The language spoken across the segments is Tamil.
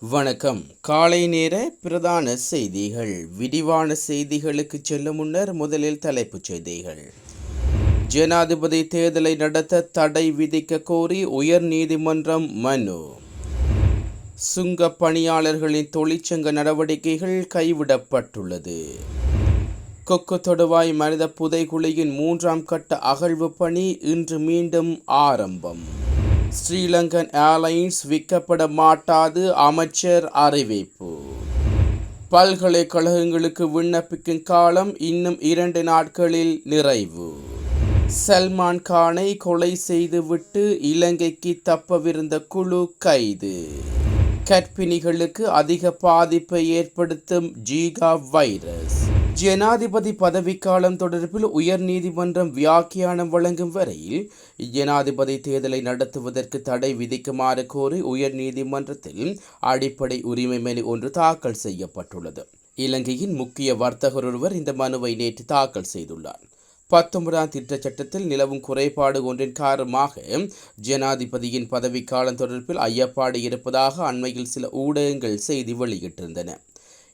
வணக்கம். காலை நேர பிரதான செய்திகள். விரிவான செய்திகளுக்கு செல்லும் முன்னர் முதலில் தலைப்புச் செய்திகள். ஜனாதிபதி தேர்தலை நடத்த தடை விதிக்க கோரி உயர் நீதிமன்றம் மனு. சுங்க பணியாளர்களின் தொழிற்சங்க நடவடிக்கைகள் கைவிடப்பட்டுள்ளது. கொக்கு தொடுவாய் மனித புதைகுழியின் மூன்றாம் கட்ட அகழ்வு பணி இன்று மீண்டும் ஆரம்பம். ஸ்ரீலங்கன் ஏர்லைன்ஸ் விற்கப்பட மாட்டாது அமைச்சர் அறிவிப்பு. பல்கலைக்கழகங்களுக்கு விண்ணப்பிக்கும் காலம் இன்னும் இரண்டு நாட்களில் நிறைவு. சல்மான் கானை கொலை செய்துவிட்டு இலங்கைக்கு தப்பவிருந்த குழு கைது. கர்ப்பிணிகளுக்கு அதிக பாதிப்பை ஏற்படுத்தும் ஜீகா வைரஸ். ஜனாதிபதி பதவிக்காலம் தொடர்பில் உயர் நீதிமன்றம் வியாக்கியானம் வழங்கும் வரையில் ஜனாதிபதி தேர்தலை நடத்துவதற்கு தடை விதிக்குமாறு கோரி உயர் நீதிமன்றத்தில் அடிப்படை உரிமை மனு ஒன்று தாக்கல் செய்யப்பட்டுள்ளது. இலங்கையின் முக்கிய வர்த்தகர் ஒருவர் இந்த மனுவை நேற்று தாக்கல் செய்துள்ளார். பத்தொன்பதாம் திட்ட சட்டத்தில் நிலவும் குறைபாடு ஒன்றின் காரணமாக ஜனாதிபதியின் பதவிக்காலம் தொடர்பில் ஐயப்பாடு இருப்பதாக அண்மையில் சில ஊடகங்கள் செய்தி வெளியிட்டிருந்தன.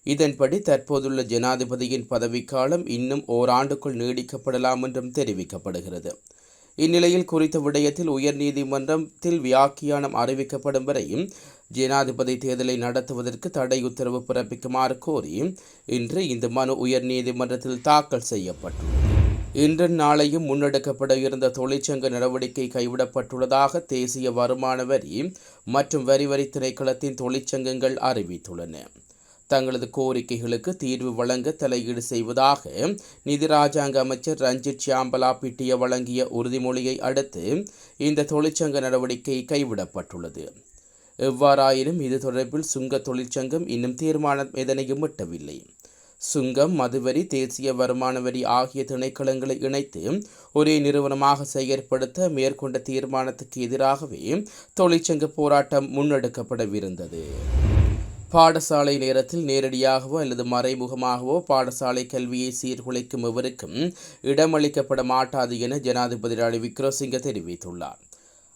இதன்படி தற்போதுள்ள ஜனாதிபதியின் பதவிக்காலம் இன்னும் ஓராண்டுக்குள் நீடிக்கப்படலாம் என்றும் தெரிவிக்கப்படுகிறது. இந்நிலையில் குறித்த விடயத்தில் உயர்நீதிமன்றத்தில் வியாக்கியானம் அறிவிக்கப்படும் வரையும் ஜனாதிபதி தேர்தலை நடத்துவதற்கு தடை உத்தரவு பிறப்பிக்குமாறு கோரி இன்று இந்த மனு உயர்நீதிமன்றத்தில் தாக்கல் செய்யப்பட்டுள்ளது. இன்று நாளையும் முன்னெடுக்கப்பட இருந்த தொழிற்சங்க நடவடிக்கை கைவிடப்பட்டுள்ளதாக தேசிய வருமான வரி மற்றும் வரி வரி திணைக்களத்தின் தொழிற்சங்கங்கள் அறிவித்துள்ளன. தங்களது கோரிக்கைகளுக்கு தீர்வு வழங்க தலையீடு செய்வதாக நிதி ராஜாங்க அமைச்சர் ரஞ்சித் சியாம்பலா பிட்டிய வழங்கிய உறுதிமொழியை அடுத்து இந்த தொழிற்சங்க நடவடிக்கை கைவிடப்பட்டுள்ளது. எவ்வாறாயினும் இது தொடர்பில் சுங்க தொழிற்சங்கம் இன்னும் தீர்மானம் எதனையும் எட்டவில்லை. சுங்கம் மதுவரி தேசிய வருமான வரி ஆகிய திணைக்களங்களை இணைத்து ஒரே நிறுவனமாக செயற்படுத்த மேற்கொண்ட தீர்மானத்துக்கு எதிராகவே தொழிற்சங்க போராட்டம் முன்னெடுக்கப்படவிருந்தது. பாடசாலை நேரத்தில் நேரடியாகவோ அல்லது மறைமுகமாகவோ பாடசாலை கல்வியை சீர்குலைக்கும் எவருக்கும் இடமளிக்கப்பட மாட்டாது என ஜனாதிபதி ரணில் விக்ரமசிங்க தெரிவித்துள்ளார்.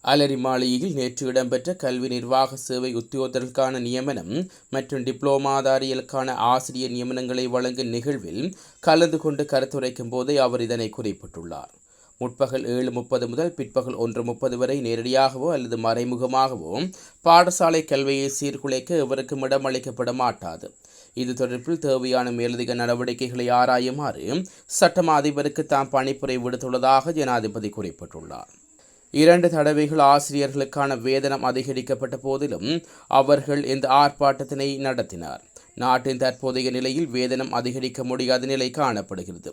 அலரி மாளிகையில் நேற்று இடம்பெற்ற கல்வி நிர்வாக சேவை உத்தியோகத்தர்களுக்கான நியமனம் மற்றும் டிப்ளோமாதாரியலுக்கான ஆசிரியர் நியமனங்களை வழங்கும் நிகழ்வில் கலந்து கொண்டு கருத்துரைக்கும் போதே அவர் இதனை குறிப்பிட்டுள்ளார். முற்பகல் ஏழு முப்பது முதல் பிற்பகல் ஒன்று முப்பது வரை நேரடியாகவோ அல்லது மறைமுகமாகவோ பாடசாலை கல்வியை சீர்குலைக்க எவருக்கும் இடமளிக்கப்பட மாட்டாது இது தொடர்பில் தேவையான மேலதிக நடவடிக்கைகளை ஆராயுமாறு சட்டமா அதிபருக்கு தாம் பணிப்புரை விடுத்துள்ளதாக ஜனாதிபதி குறிப்பிட்டுள்ளார். இரண்டு தடவைகள் ஆசிரியர்களுக்கான வேதனம் அதிகரிக்கப்பட்ட போதிலும் அவர்கள் இந்த ஆர்ப்பாட்டத்தினை நடத்தினார். நாட்டின் தற்போதைய நிலையில் வேதனம் அதிகரிக்க முடியாத நிலை காணப்படுகிறது.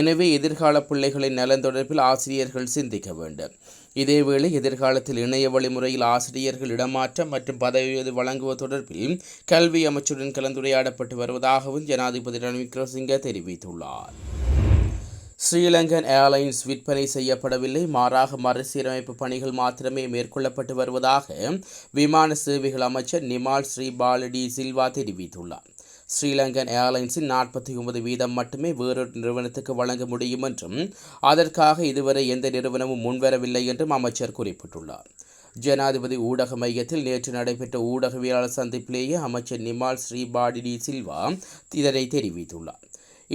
எனவே எதிர்கால பிள்ளைகளின் நலன் தொடர்பில் ஆசிரியர்கள் சிந்திக்க வேண்டும். இதேவேளை எதிர்காலத்தில் இணைய வழிமுறையில் ஆசிரியர்கள் இடமாற்றம் மற்றும் பதவி உயர்வு வழங்குவது தொடர்பில் கல்வி அமைச்சருடன் கலந்துரையாடப்பட்டு வருவதாகவும் ஜனாதிபதி ரணில் விக்ரமசிங்க தெரிவித்துள்ளார். ஸ்ரீலங்கன் ஏர்லைன்ஸ் விற்பனை செய்யப்படவில்லை. மாறாக மறுசீரமைப்பு பணிகள் மாத்திரமே மேற்கொள்ளப்பட்டு வருவதாக விமான சேவைகள் அமைச்சர் நிமால் ஸ்ரீ பாலடி சில்வா தெரிவித்துள்ளார். ஸ்ரீலங்கன் ஏர்லைன்ஸின் நாற்பத்தி ஒன்பது வீதம் மட்டுமே வேறொரு நிறுவனத்துக்கு வழங்க முடியும் என்றும் அதற்காக இதுவரை எந்த நிறுவனமும் முன்வரவில்லை என்றும் அமைச்சர் குறிப்பிட்டுள்ளார். ஜனாதிபதி ஊடக மையத்தில் நேற்று நடைபெற்ற ஊடகவியலாளர் சந்திப்பிலேயே அமைச்சர் நிமால் ஸ்ரீபாடிடி சில்வா இதனை தெரிவித்துள்ளார்.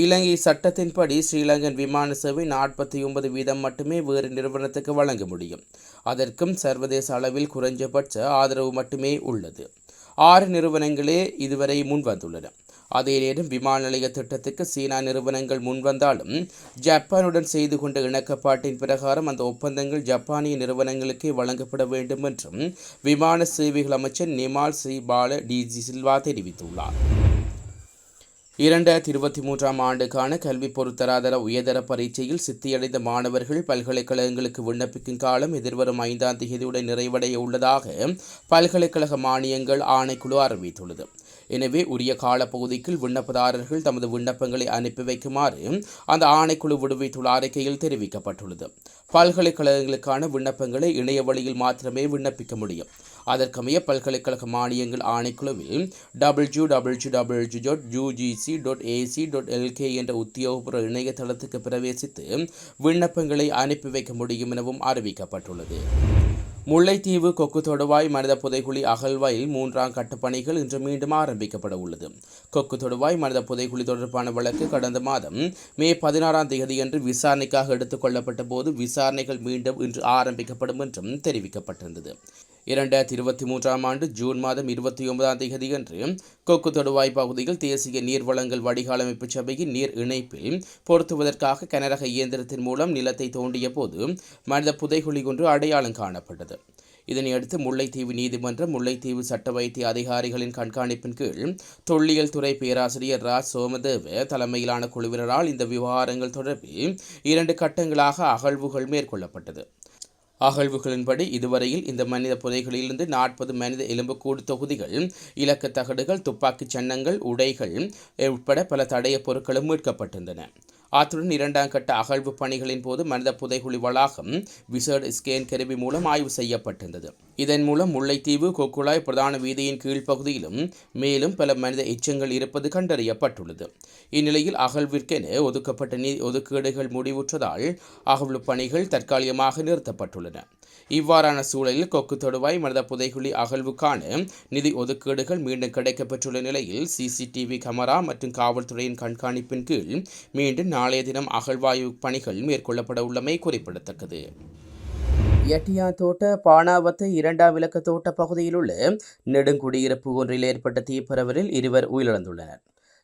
இலங்கை சட்டத்தின்படி ஸ்ரீலங்கன் விமான சேவை நாற்பத்தி ஒன்பது வீதம் மட்டுமே வேறு நிறுவனத்துக்கு வழங்க முடியும். அதற்கும் சர்வதேச அளவில் குறைஞ்சபட்ச ஆதரவு மட்டுமே உள்ளது. ஆறு நிறுவனங்களே இதுவரை முன்வந்துள்ளன. அதே நேரம் விமான நிலைய திட்டத்துக்கு சீனா நிறுவனங்கள் முன்வந்தாலும் ஜப்பானுடன் செய்து கொண்ட இணக்கப்பாட்டின் பிரகாரம் அந்த ஒப்பந்தங்கள் ஜப்பானிய நிறுவனங்களுக்கே வழங்கப்பட வேண்டும் என்றும் விமான சேவைகள் அமைச்சர் நிமால் சி பால டிஜி சில்வா தெரிவித்துள்ளார். இரண்டாயிரத்தி இருபத்தி மூன்றாம் ஆண்டுக்கான கல்வி பொருத்தராதர உயர்தர பரீட்சையில் சித்தியடைந்த மாணவர்கள் பல்கலைக்கழகங்களுக்கு விண்ணப்பிக்கும் காலம் எதிர்வரும் ஐந்தாம் தேதியுடன் நிறைவடைய உள்ளதாக பல்கலைக்கழக மானியங்கள் ஆணைக்குழு அறிவித்துள்ளது. எனவே உரிய காலப்பகுதிக்குள் விண்ணப்பதாரர்கள் தமது விண்ணப்பங்களை அனுப்பி வைக்குமாறு அந்த ஆணைக்குழு விடுவித்துள்ள அறிக்கையில் தெரிவிக்கப்பட்டுள்ளது. பல்கலைக்கழகங்களுக்கான விண்ணப்பங்களை இணைய வழியில் மாத்திரமே விண்ணப்பிக்க முடியும். அதற்கமைய பல்கலைக்கழக மானியங்கள் ஆணைக்குழுவில் W zoo W double dot UGC dot AC dot LK என்ற உத்தியோகபூர்வ இணையதளத்துக்கு பிரவேசித்து விண்ணப்பங்களை அனுப்பி வைக்க முடியும் எனவும் அறிவிக்கப்பட்டுள்ளது. முல்லைத்தீவு கொக்கு தொடுவாய் மனித புதைகுழி அகழ்வாயில் மூன்றாம் கட்ட பணிகள் இன்று மீண்டும் ஆரம்பிக்கப்பட உள்ளது. கொக்கு தொடுவாய் மனித புதைகுழி தொடர்பான வழக்கு கடந்த மாதம் மே பதினாறாம் தேதியன்று விசாரணைக்காக எடுத்துக் கொள்ளப்பட்ட போது விசாரணைகள் மீண்டும் இன்று ஆரம்பிக்கப்படும் என்றும் தெரிவிக்கப்பட்டிருந்தது. இரண்டாயிரத்தி இருபத்தி மூன்றாம் ஆண்டு ஜூன் மாதம் இருபத்தி ஒன்பதாம் தேதியன்று கொக்கு தொடுவாய் பகுதியில் தேசிய நீர் வளங்கள் வடிகாலமைப்பு சபையின் நீர் இணைப்பில் பொருத்துவதற்காக கனரக இயந்திரத்தின் மூலம் நிலத்தை தோண்டிய போது மனித புதைகுழி ஒன்று அடையாளம் காணப்பட்டது. இதனையடுத்து முல்லைத்தீவு நீதிமன்றம் முல்லைத்தீவு சட்ட வைத்திய அதிகாரிகளின் கண்காணிப்பின் கீழ் தொல்லியல் துறை பேராசிரியர் ராஜ் சோமதேவ தலைமையிலான குழுவினரால் இந்த விவகாரங்கள் தொடர்பில் இரண்டு கட்டங்களாக அகழ்வுகள் மேற்கொள்ளப்பட்டது. அகழ்வுகளின்படி இதுவரையில் இந்த மனித புதைகளிலிருந்து நாற்பது மனித எலும்புக்கூடு தொகுதிகள் இலக்கு தகடுகள் துப்பாக்கிச் சன்னங்கள் உடைகள் உட்பட பல தடைய பொருட்களும் மீட்கப்பட்டிருந்தன. அத்துடன் இரண்டாம் கட்ட அகழ்வு பணிகளின் போது மனித புதைகுழி வளாகம் விசேட ஸ்கேன் கருவி மூலம் ஆய்வு செய்யப்பட்டிருந்தது. இதன் மூலம் முல்லைத்தீவு கொக்குழாய் பிரதான வீதியின் கீழ்ப்பகுதியிலும் மேலும் பல மனித எச்சங்கள் இருப்பது கண்டறியப்பட்டுள்ளது. இந்நிலையில் அகழ்விற்கென ஒதுக்கப்பட்ட நீ ஒதுக்கீடுகள் முடிவுற்றதால் அகழ்வு பணிகள் தற்காலிகமாக நிறுத்தப்பட்டுள்ளன. இவ்வாறான சூழலில் கொக்கு தொடுவாய் மனித புதைகுழி அகழ்வுக்கான நிதி ஒதுக்கீடுகள் மீண்டும் கிடைக்கப்பெற்றுள்ள நிலையில் சிசிடிவி கமரா மற்றும் காவல்துறையின் கண்காணிப்பின் கீழ் மீண்டும் நாளைய தினம் அகழ்வாய்வு பணிகள் மேற்கொள்ளப்பட உள்ளமை குறிப்பிடத்தக்கது. எட்டியா தோட்ட பானாவத்து இரண்டாம் விளக்க தோட்ட பகுதியில் உள்ள நெடுங்குடியிருப்பு ஒன்றில் ஏற்பட்ட தீப்பரவலில் இருவர் உயிரிழந்துள்ளனர்.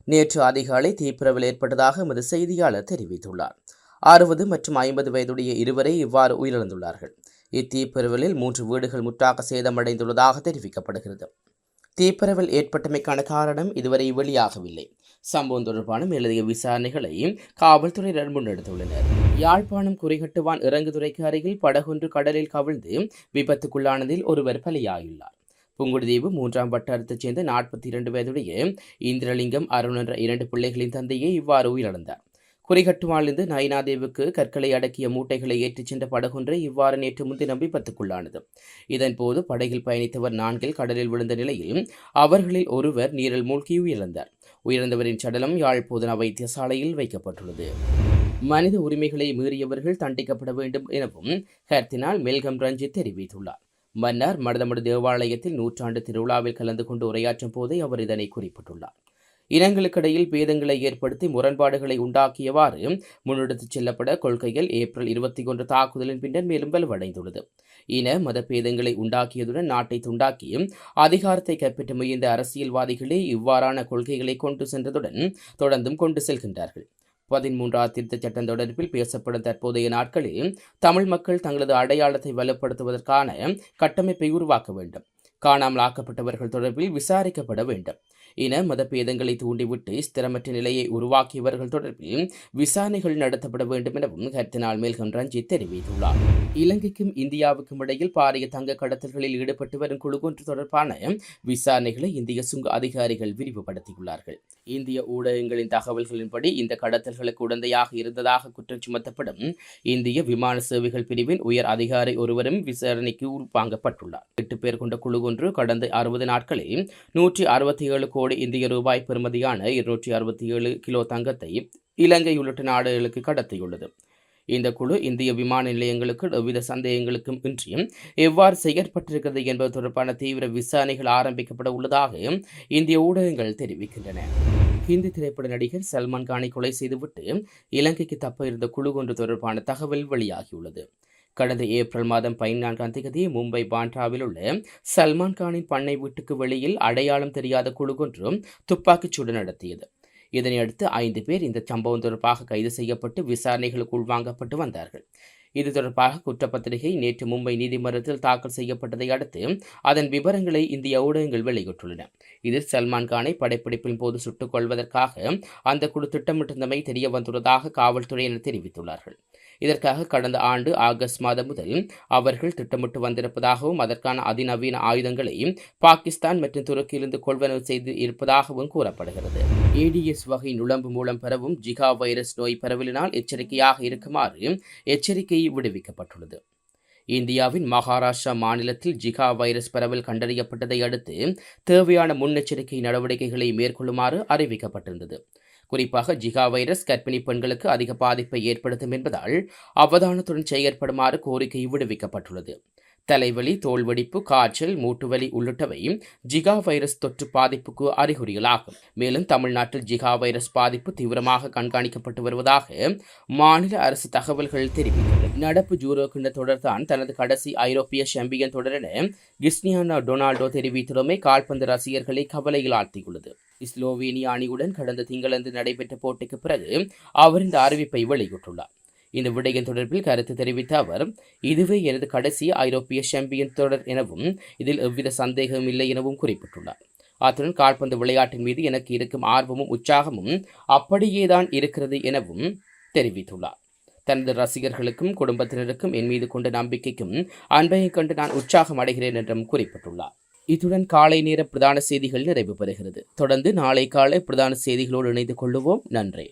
நேற்று அதிகாலை தீப்பரவல் ஏற்பட்டதாக எமது செய்தியாளர் தெரிவித்துள்ளார். அறுபது மற்றும் ஐம்பது வயதுடைய இருவரை இவ்வாறு உயிரிழந்துள்ளார்கள். இத்தீப்பரவலில் மூன்று வீடுகள் முற்றாக சேதமடைந்துள்ளதாக தெரிவிக்கப்படுகிறது. தீப்பரவல் ஏற்பட்டமைக்கான காரணம் இதுவரை வெளியாகவில்லை. சம்பவம் தொடர்பான மேலதிக விசாரணைகளை காவல்துறையினர் முன்னெடுத்துள்ளனர். யாழ்ப்பாணம் குறிகட்டுவான் இறங்குதுறைக்கு அருகில் படகொன்று கடலில் கவிழ்ந்து விபத்துக்குள்ளானதில் ஒருவர் பலியாகியுள்ளார். புங்குடுதீவு மூன்றாம் வட்டாரத்தைச் சேர்ந்த நாற்பத்தி இரண்டு வயதுடைய இந்திரலிங்கம் அருண் என்ற இரண்டு பிள்ளைகளின் தந்தையே இவ்வாறு உயிரிழந்தார். குறிகட்டுவானிலிருந்து நயினாதேவுக்கு கற்களை அடக்கிய மூட்டைகளை ஏற்றிச் சென்ற படகொன்று இவ்வாறு நேற்று முன்தினம் விபத்துக்குள்ளானது இதன்போது படகில் பயணித்தவர் நான்கில் கடலில் விழுந்த நிலையில் அவர்களில் ஒருவர் நீரில் மூழ்கி உயிரிழந்தார். உயிரிழந்தவரின் சடலம் யாழ் போதனா வைத்தியசாலையில் வைக்கப்பட்டுள்ளது. மனித உரிமைகளை மீறியவர்கள் தண்டிக்கப்பட வேண்டும் எனவும் கர்த்தினால் மெல்கம் ரஞ்சித் தெரிவித்துள்ளார். மன்னார் மருதமடு தேவாலயத்தில் நூற்றாண்டு திருவிழாவில் கலந்து கொண்டு உரையாற்றும் போதே அவர் இதனை குறிப்பிட்டுள்ளார். இனங்களுக்கிடையில் பேதங்களை ஏற்படுத்தி முரண்பாடுகளை உண்டாக்கியவாறு முன்னெடுத்துச் செல்லப்பட கொள்கைகள் ஏப்ரல் இருபத்தி ஒன்று தாக்குதலின் பின்னர் மேலும் வலுவடைந்துள்ளது. இன மத பேதங்களை உண்டாக்கியதுடன் நாட்டை துண்டாக்கி அதிகாரத்தை கைப்பற்ற முயன்ற அரசியல்வாதிகளே இவ்வாறான கொள்கைகளை கொண்டு சென்றதுடன் தொடர்ந்தும் கொண்டு செல்கின்றார்கள். பதிமூன்றாம் திருத்த சட்டம் தொடர்பில் பேசப்படும் தற்போதைய நாட்களில் தமிழ் மக்கள் தங்களது அடையாளத்தை வலுப்படுத்துவதற்கான கட்டமைப்பை உருவாக்க வேண்டும். காணாமல் ஆக்கப்பட்டவர்கள் தொடர்பில் விசாரிக்கப்பட வேண்டும். இன மதபேதங்களை தூண்டிவிட்டு ஸ்திரமற்ற நிலையை உருவாக்கியவர்கள் தொடர்பில் விசாரணைகள் நடத்தப்பட வேண்டும் எனவும் கர்த்தினால் மேல்கம் ரஞ்சித் தெரிவித்துள்ளார். இலங்கைக்கும் இந்தியாவுக்கும் இடையில் பாரிய தங்க கடத்தல்களில் ஈடுபட்டு வரும் குழு ஒன்று தொடர்பான விசாரணைகளை இந்திய சுங்க அதிகாரிகள் விரிவுபடுத்தியுள்ளார்கள். இந்திய ஊடகங்களின் தகவல்களின்படி இந்த கடத்தல்களுக்கு உடந்தையாக இருந்ததாக குற்றம் சுமத்தப்படும் இந்திய விமான சேவைகள் பிரிவின் உயர் அதிகாரி ஒருவரும் விசாரணைக்கு உள்வாங்கப்பட்டுள்ளார். எட்டு பேர் கொண்ட குழு ஒன்று கடந்த அறுபது நாட்களில் நூற்றி அறுபத்தி ஏழு கோடி இந்திய ரூபாய் பெறுமதியான இருநூற்றி அறுபத்தி ஏழு கிலோ தங்கத்தை இலங்கை உள்ளிட்ட நாடுகளுக்கு கடத்தியுள்ளது. இந்த குழு இந்திய விமான நிலையங்களுக்கு எவ்வித சந்தேகங்களுக்கும் இன்றி எவ்வாறு செயற்பட்டிருக்கிறது என்பது தொடர்பான தீவிர விசாரணைகள் ஆரம்பிக்கப்பட உள்ளதாக இந்திய ஊடகங்கள் தெரிவிக்கின்றன. ஹிந்தி திரைப்பட நடிகர் சல்மான் கானை கொலை செய்துவிட்டு இலங்கைக்கு தப்ப இருந்த குழு ஒன்று தொடர்பான தகவல் வெளியாகியுள்ளது. கடந்த ஏப்ரல் மாதம் பதினான்காம் தேதி மும்பை பாண்ட்ராவில் உள்ள சல்மான் கானின் பண்ணை வீட்டுக்கு வெளியில் அடையாளம் தெரியாத குழு ஒன்றும் துப்பாக்கிச் சூடு நடத்தியது. இதனையடுத்து ஐந்து பேர் இந்த சம்பவம் தொடர்பாக கைது செய்யப்பட்டு விசாரணைகளுக்கு உள்வாங்கப்பட்டு வந்தார்கள். இது தொடர்பாக குற்றப்பத்திரிகை நேற்று மும்பை நீதிமன்றத்தில் தாக்கல் செய்யப்பட்டதை அடுத்து அதன் விவரங்களை இந்திய ஊடகங்கள் வெளியிட்டுள்ளன. இதில் சல்மான் கானை படைப்பிடிப்பின் போது சுட்டுக் கொள்வதற்காக அந்த குழு திட்டமிட்டிருந்தமை தெரிய வந்துள்ளதாக காவல்துறையினர் தெரிவித்துள்ளார்கள். இதற்காக கடந்த ஆண்டு ஆகஸ்ட் மாதம் முதல் அவர்கள் திட்டமிட்டு வந்திருப்பதாகவும் அதற்கான அதிநவீன ஆயுதங்களை பாகிஸ்தான் மற்றும் துருக்கியிலிருந்து கொள்வனவு செய்து இருப்பதாகவும் கூறப்படுகிறது. ஏடிஎஸ் வகை நுழம்பு மூலம் பரவும் ஜிகா வைரஸ் நோய் பரவலினால் எச்சரிக்கையாக இருக்குமாறு எச்சரிக்கை விடுவிக்கப்பட்டுள்ளது. இந்தியாவின் மகாராஷ்டிரா மாநிலத்தில் ஜிகா வைரஸ் பரவல் கண்டறியப்பட்டதை அடுத்து தேவையான முன்னெச்சரிக்கை நடவடிக்கைகளை மேற்கொள்ளுமாறு அறிவிக்கப்பட்டிருந்தது. குறிப்பாக ஜிகா வைரஸ் கர்ப்பிணி பெண்களுக்கு அதிக பாதிப்பை ஏற்படுத்தும் என்பதால் அவதானத்துடன் செயற்படுமாறு கோரிக்கை விடுவிக்கப்பட்டுள்ளது. தலைவலி தோல்வடிப்பு காய்ச்சல் மூட்டுவலி உள்ளிட்டவையும் ஜிகா வைரஸ் தொற்று பாதிப்புக்கு அறிகுறிகளாகும். மேலும் தமிழ்நாட்டில் ஜிகா வைரஸ் பாதிப்பு தீவிரமாக கண்காணிக்கப்பட்டு வருவதாக மாநில அரசு தகவல்கள் தெரிவித்துள்ளது நடப்பு ஜூரோ கிண்ட தொடர்தான் தனது கடைசி ஐரோப்பிய சாம்பியன் தொடரென கிறிஸ்டியானோ டொனால்டோ தெரிவித்துள்ளமை கால்பந்து ரசிகர்களை கவலையில் ஆழ்த்தியுள்ளது. இஸ்லோவேனிய அணியுடன் கடந்த திங்களன்று நடைபெற்ற போட்டிக்கு பிறகு அவர் இந்த அறிவிப்பை வெளியிட்டுள்ளார். இந்த விடயம் தொடர்பில் கருத்து தெரிவித்த அவர் இதுவே எனது கடைசி ஐரோப்பிய சாம்பியன் தொடர் எனவும் இதில் எவ்வித சந்தேகமும் இல்லை எனவும் குறிப்பிட்டுள்ளார். அத்துடன் கால்பந்து விளையாட்டின் மீது எனக்கு இருக்கும் ஆர்வமும் உற்சாகமும் அப்படியேதான் இருக்கிறது எனவும் தெரிவித்துள்ளார். தனது ரசிகர்களுக்கும் குடும்பத்தினருக்கும் என் மீது கொண்ட நம்பிக்கைக்கும் அன்பையும் கண்டு நான் உற்சாகம் அடைகிறேன் என்றும் குறிப்பிட்டுள்ளார். இத்துடன் காலை நேர பிரதான செய்திகள் நிறைவு பெறுகிறது. தொடர்ந்து நாளை காலை பிரதான செய்திகளோடு இணைந்து கொள்ளுவோம். நன்றி.